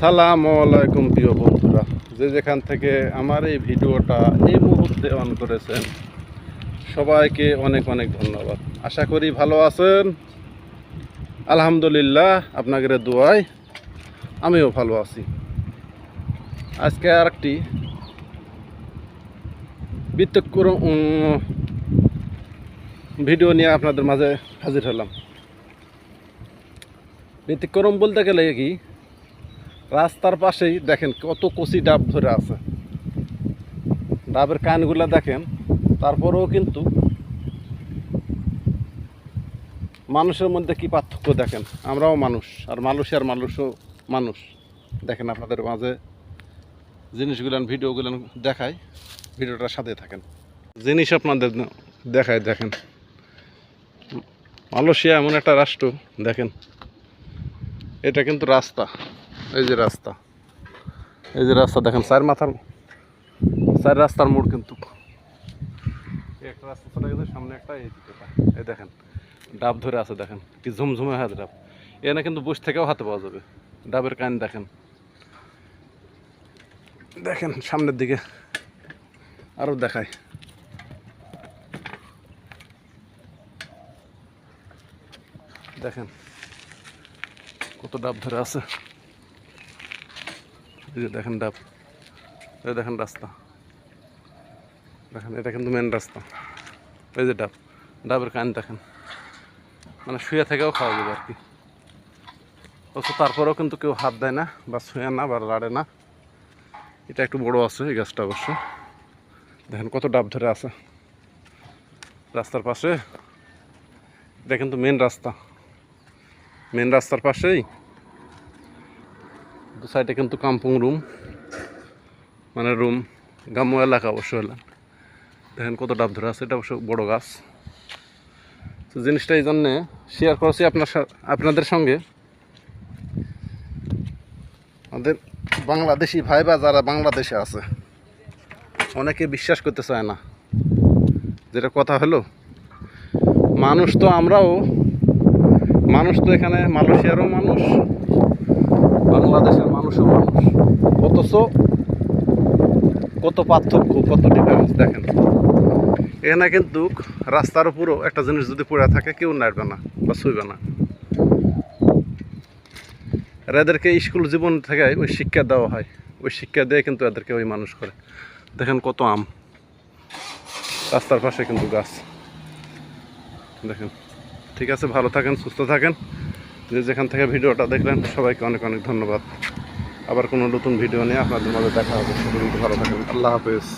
সালাম আলাইকুম প্রিয় বন্ধুরা। যে যেখান থেকে আমার এই ভিডিওটা এই মুহূর্তে অন করেছেন, সবাইকে অনেক অনেক ধন্যবাদ। আশা করি ভালো আছেন? আলহামদুলিল্লাহ, আপনাদের দোয়ায় আমিও ভালো আছি। আজকে আর একটি বিতক্রম ভিডিও নিয়ে আপনাদের মাঝে হাজির হলাম। ব্যতিক্রম বলতে গেলে কি রাস্তার পাশেই দেখেন কত কচি ডাব ধরে আছে। ডাবের কানগুলা দেখেন, তারপরেও কিন্তু মানুষের মধ্যে কি পার্থক্য দেখেন? আমরাও মানুষ, আর মানুষ আর মানুষও মানুষ। দেখেন আপনাদের মাঝে জিনিসগুলো, ভিডিওগুলো দেখাই ভিডিওটার সাথে থাকেন। জিনিস আপনাদের দেখায় দেখেন। মালয়েশিয়া এমন একটা রাষ্ট্র, দেখেন। এটা কিন্তু রাস্তা। এই যে রাস্তা। এই যে রাস্তা দেখেন চার মাথার চার রাস্তার মোড় কিন্তু। একটা রাস্তা চলে গেছে, সামনে একটা, এই এই দেখেন, ডাব ধরে আছে, দেখেন। কি ঝুমঝুমে হাত ডাব। এখানে কিন্তু বসে থেকেও হাতে পাওয়া যাবে। ডাবের কান দেখেন। দেখেন, সামনের দিকে আরও দেখায়। দেখেন, কত ডাব ধরে আছে। এই যে দেখেন ডাব, এই দেখেন রাস্তা। দেখেন, এটা কিন্তু মেন রাস্তা। এই যে ডাব, ডাবের কান দেখেন। মানে শুয়ে থেকেও খাওয়া যাবে আর কি। অবশ্য তারপরেও কিন্তু কেউ হাত দেয় না বা শুয়ে না বা লাড়ে না। এটা একটু বড় আছে এই গাছটা অবশ্য। দেখেন কত ডাব ধরে আছে। রাস্তার পাশে, এটা কিন্তু মেন রাস্তা। মেন রাস্তার পাশেই সাইডে কিন্তু কাম্পুং রুম মানে রুম, গ্রাম্য এলাকা অবশ্য এলাকা। দেখেন কত ডাব ধরে আছে, এটা অবশ্য বড় গাছ। তো জিনিসটা এই জন্যে শেয়ার করেছি আপনার আপনাদের সঙ্গে। আমাদের বাংলাদেশি ভাই বা যারা বাংলাদেশে আছে, অনেকে বিশ্বাস করতে চায় না যেটা কথা হলো। মানুষ তো আমরাও, মানুষ তো এখানে মালয়েশিয়ারও মানুষ বাংলাদেশের মানুষও মানুষ। অথচ কত পার্থক্য, কত ডিফারেন্স দেখেন। এখানে কিন্তু রাস্তার উপরও একটা জিনিস যদি পড়ে থাকে, কেউ নাড়বে না বা ছুইবে না। আর এদেরকে স্কুল জীবন থেকে ওই শিক্ষা দেওয়া হয়। ওই শিক্ষা দিয়ে কিন্তু এদেরকে ওই মানুষ করে। দেখেন কত আম। রাস্তার পাশে কিন্তু গাছ। দেখেন। ঠিক আছে, ভালো থাকেন, সুস্থ থাকেন। যে যেখান থেকে ভিডিওটা দেখলেন, সবাইকে অনেক অনেক ধন্যবাদ। আবার কোনো নতুন ভিডিও নিয়ে আপনাদের মধ্যে দেখা হবে। ভালো থাকেন। আল্লাহ হাফেজ।